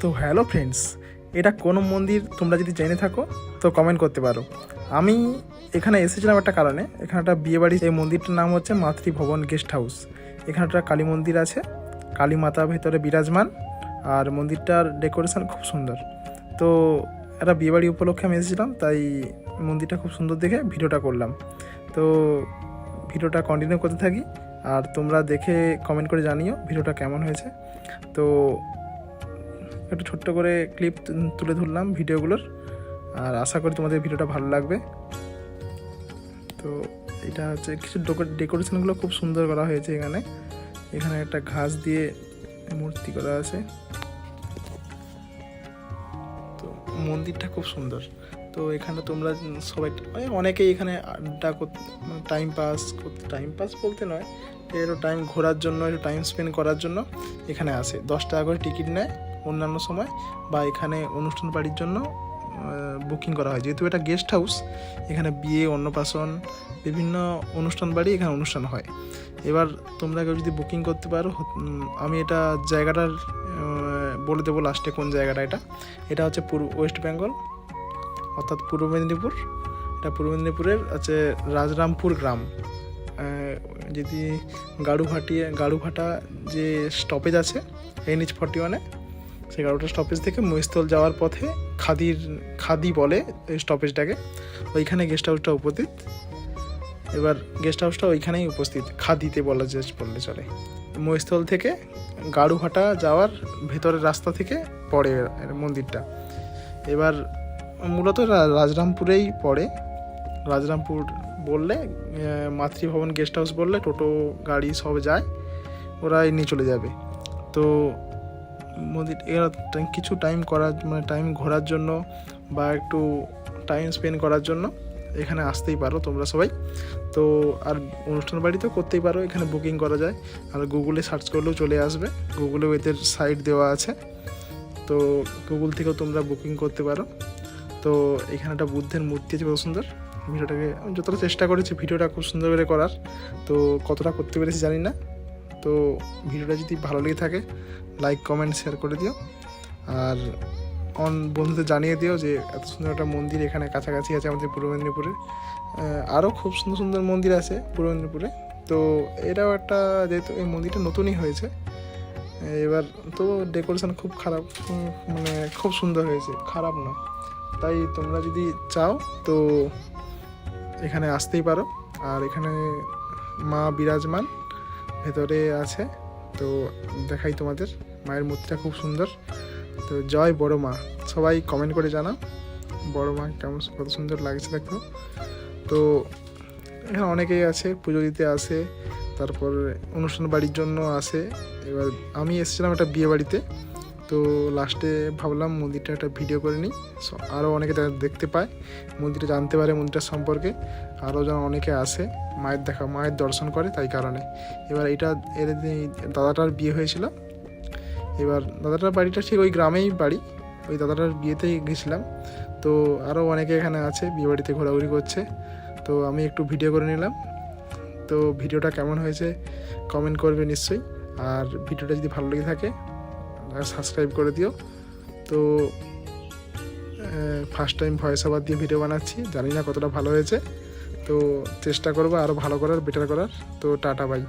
তো hello friends, এটা কোন মন্দির তোমরা যদি জেনে থাকো, তো কমেন্ট করতে পারো। আমি এখানে এসেছিলাম একটা কারণে, এখানে একটা বিয়েবাড়ি এই মন্দিরটার নাম হচ্ছে মাতৃভবন গেস্ট হাউস এখানে একটা কালী মন্দির আছে, কালী মাতা ভেতরে বিরাজমান, আর মন্দিরটার ডেকোরেশন খুব সুন্দর। তো একটা বিয়েবাড়ি উপলক্ষে আমি এসেছিলাম, তাই মন্দিরটা খুব সুন্দর দেখে ভিডিওটা করলাম। তো ভিডিওটা কন্টিনিউ করতে থাকি, আর তোমরা দেখে কমেন্ট করে জানিও ভিডিওটা কেমন হয়েছে। তো একটু ছোট্ট করে ক্লিপ তুলে ধরলাম ভিডিওগুলোর। আর আশা করি তোমাদের ভিডিওটা ভালো লাগবে। তো এটা হচ্ছে কিছু ডেকোরেশনগুলো খুব সুন্দর করা হয়েছে এখানে। এখানে একটা ঘাস দিয়ে মূর্তি করা আছে। তো মন্দিরটা খুব সুন্দর। তো এখানে তোমরা সবাই অনেকেই এখানে আড্ডা টাইম পাস করতে টাইম পাস বলতে নয়, একটু টাইম ঘোরার জন্য, একটু টাইম স্পেন্ড করার জন্য এখানে আসে। দশ টাকা করে টিকিট নেয়। অন্যান্য সময় বা এখানে অনুষ্ঠান বাড়ির জন্য বুকিং করা হয়। যেহেতু এটা গেস্ট হাউস এখানে বিয়ে, অন্নপ্রাশন, বিভিন্ন অনুষ্ঠান বাড়ি এখানে অনুষ্ঠান হয়। এবার তোমরা কেউ যদি বুকিং করতে পারো আমি এটা জায়গাটার বলে দেবো লাস্টে কোন জায়গাটা এটা। এটা হচ্ছে পূর্ব ওয়েস্ট বেঙ্গল অর্থাৎ পূর্ব মেদিনীপুর। এটা পূর্ব মেদিনীপুরের আছে রাজরামপুর গ্রাম। যদি গাড়ুভাটিয়ে গাড়ুভাটা যে স্টপেজ আছে এনএইচ ফর্টি ওয়ানে সেই গাড়ুটা স্টপেজ থেকে মহিস্থল যাওয়ার পথে খাদির, খাদি বলে এই স্টপেজটাকে ওইখানে গেস্ট হাউসটা উপস্থিত। এবার গেস্ট হাউসটা ওইখানেই উপস্থিত। খাদিতে বলা যে বললে চলে। মহিস্থল থেকে গাড়ুহাটা যাওয়ার ভেতরের রাস্তা থেকে পড়ে মন্দিরটা। এবার মূলত রাজরামপুরেই পড়ে। রাজরামপুর বললে মাতৃভবন গেস্ট হাউস বললে, টোটো, গাড়ি সব যায়। ওরা নিয়ে চলে যাবে। তো মন্দির এরা কিছু টাইম করার মানে টাইম ঘোরার জন্য বা একটু টাইম স্পেন্ড করার জন্য এখানে আসতেই পারো তোমরা সবাই। তো আর অনুষ্ঠান বাড়িতেও করতেই পারো, এখানে বুকিং করা যায়। আর গুগলে সার্চ করলেও চলে আসবে। গুগলেও এদের সাইট দেওয়া আছে। তো গুগল থেকেও তোমরা বুকিং করতে পারো। তো এখানে একটা বুদ্ধের মূর্তি আছে, কত সুন্দর। ভিডিওটাকে আমি যতটা চেষ্টা করেছি, ভিডিওটা খুব সুন্দর করে করার। তো কতটা করতে পেরেছি জানি না। তো ভিডিওটা যদি ভালো লেগে থাকে লাইক কমেন্ট শেয়ার করে দিও। আর অন বন্ধুদের জানিয়ে দিও যে এত সুন্দর একটা মন্দির এখানে কাছাকাছি আছে আমাদের পূর্ব মেদিনীপুরে। আরও খুব সুন্দর সুন্দর মন্দির আছে পূর্ব মেদিনীপুরে। তো এটাও একটা যেহেতু এই মন্দিরটা নতুনই হয়েছে এবার তো ডেকোরেশন খুব খারাপ মানে খুব সুন্দর হয়েছে, খারাপ না। তাই তোমরা যদি চাও তো এখানে আসতেই পারো। আর এখানে মা বিরাজমান, ভেতরে আছে তো দেখাই তোমাদের, মায়ের মূর্তিটা খুব সুন্দর। তো জয় বড় মা, সবাই কমেন্ট করে জানা বড় মা কেমন, কত সুন্দর লাগছে দেখো। তো এখানে অনেকেই আছে, পুজো দিতে আসে, তারপর অনুষ্ঠান বাড়ির জন্য আসে। এবার আমি এসেছিলাম একটা বিয়ে বাড়িতে তো লাস্টে ভাবলাম মন্দিরটা একটা ভিডিও করে নিই। So, আরও অনেকে দেখতে পায়। মন্দিরটা জানতে পারে মন্দিরটার সম্পর্কে। আরও যেন অনেকে আসে মায়ের দেখা মায়ের দর্শন করে তাই কারণে। এবার এটা এর দাদাটার বিয়ে হয়েছিল। এবার দাদাটার বাড়িটা ঠিক ওই গ্রামেই বাড়ি। ওই দাদাটার বিয়েতেই গেছিলাম। তো আরও অনেকে এখানে আছে বিয়ে বাড়িতে ঘোরাঘুরি করছে। তো আমি একটু ভিডিও করে নিলাম। তো ভিডিওটা কেমন হয়েছে কমেন্ট করবে নিশ্চয়ই। আর ভিডিওটা যদি ভালো লেগে থাকে সাবস্ক্রাইব করে দিও। তো ফার্স্ট টাইম ভয়েস ওভার দিয়ে ভিডিও বানাচ্ছি, জানি না কতটা ভালো হয়েছে। তো, চেষ্টা করব আরও ভালো করার বেটার করার। তো, টাটা বাই